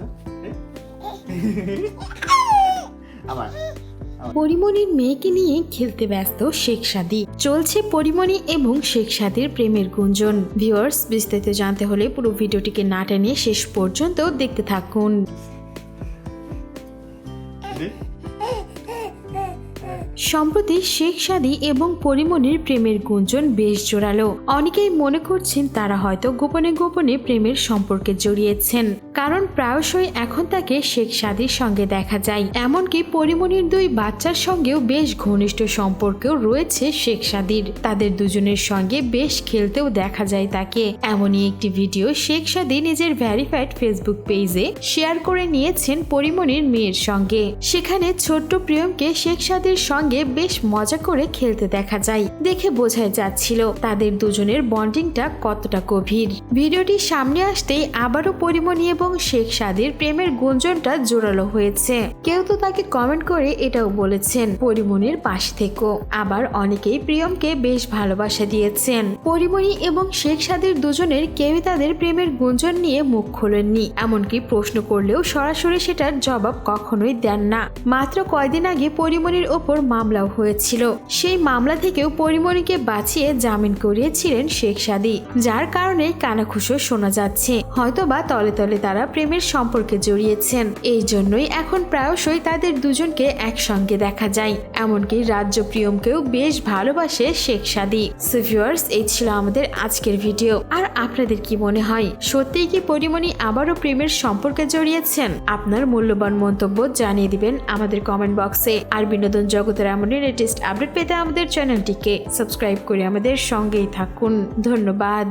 আসো আবার পরিমণির মেয়েকে নিয়ে খেলতে ব্যস্ত শেখ সাদি। চলছে পরিমণি এবং শেখ সাদির প্রেমের গুঞ্জন। ভিউয়ার্স বিস্তারিত জানতে হলে পুরো ভিডিওটিকে না টেনে শেষ পর্যন্ত দেখতে থাকুন। দে। সম্প্রতি শেখ সাদি এবং পরিমণির প্রেমের গুঞ্জন বেশ জোরালো। অনেকেই মনে করছেন তারা হয়তো গোপনে গোপনে প্রেমের সম্পর্কে জড়িয়েছেন, কারণ প্রায়শই এখন তাকে শেখ সাদির সঙ্গে দেখা যায়। এমনকি পরিমণির দুই বাচ্চার সঙ্গেও বেশ ঘনিষ্ঠ সম্পর্কেও রয়েছে শেখ সাদির। তাদের দুজনের সঙ্গে বেশ খেলতেও দেখা যায় তাকে। এমনই একটি ভিডিও শেখ সাদি নিজের ভ্যারিফাইড ফেসবুক পেজে শেয়ার করে নিয়েছেন পরিমণির মেয়ের সঙ্গে। সেখানে ছোট্ট প্রিয়মকে শেখ সাদির সঙ্গে বেশ মজা করে খেলতে দেখা যায়, দেখে বোঝাই যাচ্ছিল তাদের দুজনের বন্ডিংটা কতটা গভীর। ভিডিওটি সামনে আসতেই আবারও পরিমণি এবং শেখ সাদির প্রেমের গুঞ্জনটা জোরালো হয়েছে। কেউ তো তাকে কমেন্ট করে এটাও বলেছেন, পরিমণির পাশ থেকেও আবার অনেকেই প্রিয়মকে বেশ ভালোবাসা দিয়েছেন। পরিমণি এবং শেখ সাদির দুজনের কেউই তাদের প্রেমের গুঞ্জন নিয়ে মুখ খোলেননি, এমনকি প্রশ্ন করলেও সরাসরি সেটার জবাব কখনোই দেন না। মাত্র কয়দিন আগে পরিমণির ওপর মামলাও হয়েছিল। সেই মামলা থেকেও পরিমণিকে বাঁচিয়ে জামিন করিয়েছিলেন শেখ সাদি, যার কারণে কানাখুশো শোনা যাচ্ছে। হয়তোবা তলে তলে তারা প্রেমের সম্পর্কে জড়িয়েছেন। এই জন্যই এখন প্রায়শই তাদের দুজনকে একসঙ্গে দেখা যায়। এমনকি রাজ্য প্রিয়মকেও বেশ ভালোবাসে শেখ সাদি। সুভিউয়ার্স এই ছিল আমাদের আজকের ভিডিও। আর আপনাদের কি মনে হয়? সত্যিই কি পরিমণি আবারও প্রেমের সম্পর্কে জড়িয়েছেন? আপনার মূল্যবান মন্তব্য জানিয়ে দিবেন আমাদের কমেন্ট বক্সে। আর বিনোদন জগতের এমনই লেটেস্ট আপডেট পেতে আমাদের চ্যানেলটিকে সাবস্ক্রাইব করে আমাদের সঙ্গেই থাকুন। ধন্যবাদ।